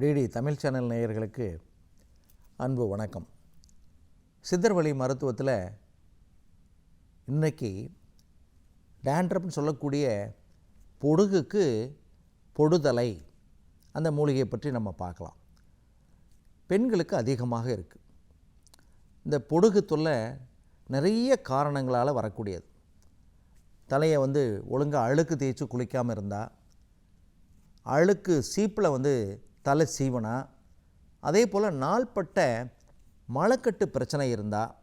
DD Tamil channel நேயர்களுக்கு அன்பு வணக்கம். சித்தர்வழி மருத்துவத்தில் இன்றைக்கி டேண்ட்ரப்னு சொல்லக்கூடிய பொடுகுக்கு பொடுதலை அந்த மூலிகையை பற்றி நம்ம பார்க்கலாம். பெண்களுக்கு அதிகமாக இருக்குது இந்த பொடுகு தொல்லை நிறைய காரணங்களால் வரக்கூடியது. தலையை வந்து ஒழுங்காக அழுக்கு தேய்ச்சி குளிக்காமல் இருந்தால் அழுக்கு சீப்பில் வந்து தலை சீவனா அதே போல் நாள்பட்ட மழைக்கட்டு பிரச்சனை இருந்தால்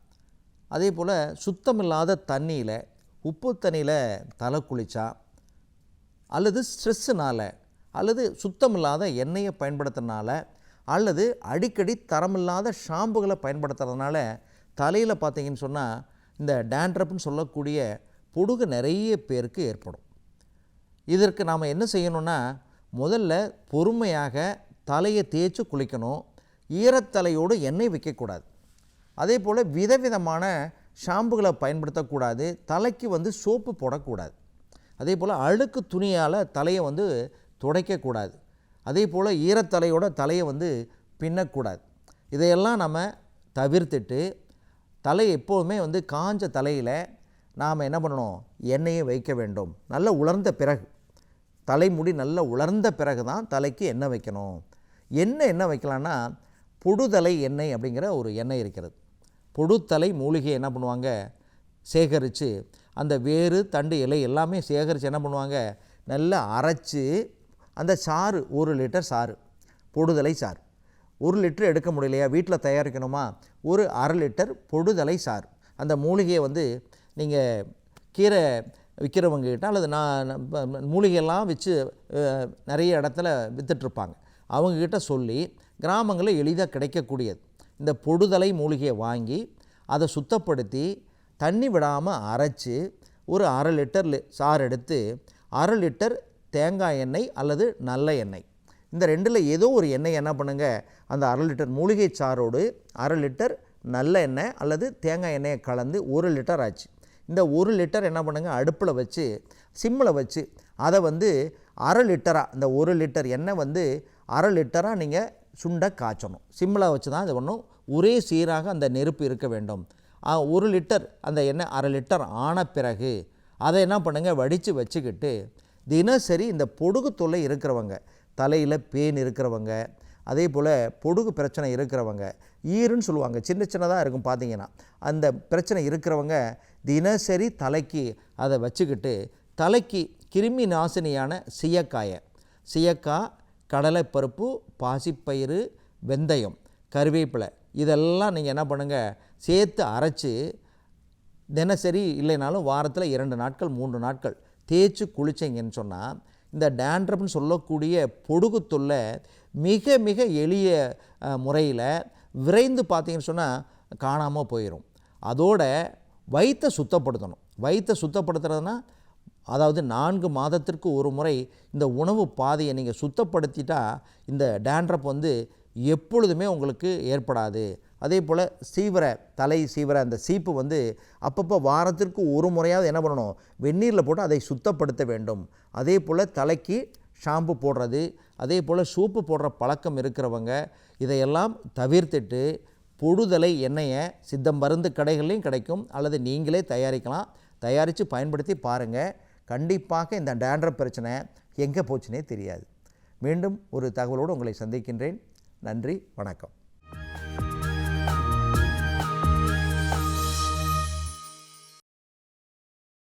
அதே போல் சுத்தமில்லாத தண்ணியில் உப்பு தண்ணியில் தலை குளித்தா அல்லது ஸ்ட்ரெஸ்ஸுனால் அல்லது சுத்தமில்லாத எண்ணெயை பயன்படுத்துறதுனால அல்லது அடிக்கடி தரமில்லாத ஷாம்புகளை பயன்படுத்துறதுனால தலையில் பார்த்தீங்கன்னு சொன்னால் இந்த டேண்ட்ரப்னு சொல்லக்கூடிய பொடுகு நிறைய பேருக்கு ஏற்படும். இதற்கு நாம் என்ன செய்யணும்னா முதல்ல பொறுமையாக தலையை தேய்ச்சி குளிக்கணும். ஈரத்தலையோடு எண்ணெய் வைக்கக்கூடாது. அதே போல் விதவிதமான ஷாம்புகளை பயன்படுத்தக்கூடாது. தலைக்கு வந்து சோப்பு போடக்கூடாது. அதே போல் அழுக்கு துணியால் தலையை வந்து துடைக்கக்கூடாது. அதே போல் ஈரத்தலையோட தலையை வந்து பின்னக்கூடாது. இதையெல்லாம் நம்ம தவிர்த்துட்டு தலை எப்போதுமே வந்து காஞ்ச தலையில் நாம் என்ன பண்ணணும்? எண்ணெயை வைக்க வேண்டும். நல்ல உலர்ந்த பிறகு. தலைமுடி நல்ல உலர்ந்த பிறகு தான் தலைக்கு எண்ணெய் வைக்கணும். எண்ணெய் என்ன வைக்கலான்னா பொடுதலை எண்ணெய் அப்படிங்கிற ஒரு எண்ணெய் இருக்கிறது. பொடுத்தலை மூலிகை என்ன பண்ணுவாங்க? சேகரித்து அந்த வேறு தண்டு இலை எல்லாமே சேகரித்து என்ன பண்ணுவாங்க? நல்லா அரைச்சி அந்த சாறு ஒரு லிட்டர் சாறு பொடுதலை சாறு. ஒரு லிட்டர் எடுக்க முடியலையா? வீட்டில் தயாரிக்கணுமா? ஒரு அரை லிட்டர் பொடுதலை சாறு. அந்த மூலிகையை வந்து நீங்கள் கீரை விற்கிறவங்ககிட்ட அல்லது நான் மூலிகையெல்லாம் வச்சு நிறைய இடத்துல விற்றுட்ருப்பாங்க அவங்கக்கிட்ட சொல்லி கிராமங்களில் எளிதாக கிடைக்கக்கூடியது. இந்த பொடுதலை மூலிகையை வாங்கி அதை சுத்தப்படுத்தி தண்ணி விடாமல் அரைச்சி ஒரு அரை லிட்டர் லி- சாறு எடுத்து அரை லிட்டர் தேங்காய் எண்ணெய் அல்லது நல்ல எண்ணெய். இந்த ரெண்டில் ஏதோ ஒரு எண்ணெய் என்ன பண்ணுங்கள் அந்த அரை லிட்டர் மூலிகை சாரோடு அரை லிட்டர் நல்ல எண்ணெய் அல்லது தேங்காய் எண்ணெயை கலந்து ஒரு லிட்டர் ஆச்சு. இந்த ஒரு லிட்டர் என்ன பண்ணுங்கள் அடுப்பில் வச்சு சிம்மில் வச்சு அதை வந்து அரை லிட்டராக இந்த ஒரு லிட்டர் எண்ணெய் வந்து அரை லிட்டராக நீங்கள் சுண்டை காய்ச்சணும். சிம்மில் வச்சு தான் இது ஒன்றும் ஒரே சீராக அந்த நெருப்பு இருக்க வேண்டும். ஒரு லிட்டர் அந்த எண்ணெய் அரை லிட்டர் ஆன பிறகு அதை என்ன பண்ணுங்கள் வடித்து வச்சுக்கிட்டு தினசரி இந்த பொடுகு தொல்லை இருக்கிறவங்க தலையில் பேன் இருக்கிறவங்க அதே போல் பொடுகு பிரச்சனை இருக்கிறவங்க ஈருன்னு சொல்லுவாங்க. சின்ன சின்னதாக இருக்கும் பார்த்தீங்கன்னா அந்த பிரச்சனை இருக்கிறவங்க தினசரி தலைக்கு அதை வச்சுக்கிட்டு தலைக்கு கிருமி நாசினியான சீயக்காயை சீயக்காய் கடலைப்பருப்பு பாசிப்பயிறு வெந்தயம் கருவேப்பிலை இதெல்லாம் நீங்கள் என்ன பண்ணுங்கள் சேர்த்து அரைச்சி தினசரி இல்லைனாலும் வாரத்தில் இரண்டு நாட்கள் மூன்று நாட்கள் தேய்ச்சி குளிச்சிங்கன்னு சொன்னால் இந்த டேண்ட்ரப்னு சொல்லக்கூடிய பொடுகு தொல்லை மிக மிக எளிய முறையில் விரைந்து பார்த்தீங்கன்னு சொன்னால் காணாமல் போயிடும் அதோட வயிற்றை சுத்தப்படுத்தணும். வயிற்றை சுத்தப்படுத்துறதுனா அதாவது நான்கு மாதத்திற்கு ஒரு முறை இந்த உணவு பாதையை நீங்கள் சுத்தப்படுத்திட்டா இந்த டேண்ட்ரப் வந்து எப்பொழுதுமே உங்களுக்கு ஏற்படாது. அதே போல் சீவர தலை சீவர அந்த சீப்பு வந்து அப்பப்போ வாரத்திற்கு ஒரு முறையாவது என்ன பண்ணணும்? வெந்நீரில் போட்டு அதை சுத்தப்படுத்த வேண்டும். அதே போல் தலைக்கு ஷாம்பு போடுறது அதே போல் சூப்பு போடுற பழக்கம் இருக்கிறவங்க இதையெல்லாம் தவிர்த்துட்டு பொடுதலை எண்ணெயை சித்த மருந்து கடைகள்லையும் கிடைக்கும். அல்லது நீங்களே தயாரிக்கலாம். தயாரித்து பயன்படுத்தி பாருங்கள் கண்டிப்பாக இந்த டேண்ட்ரப் பிரச்சனை எங்கே போச்சுனே தெரியாது. மீண்டும் ஒரு தகவலோடு உங்களை சந்திக்கின்றேன். நன்றி வணக்கம்.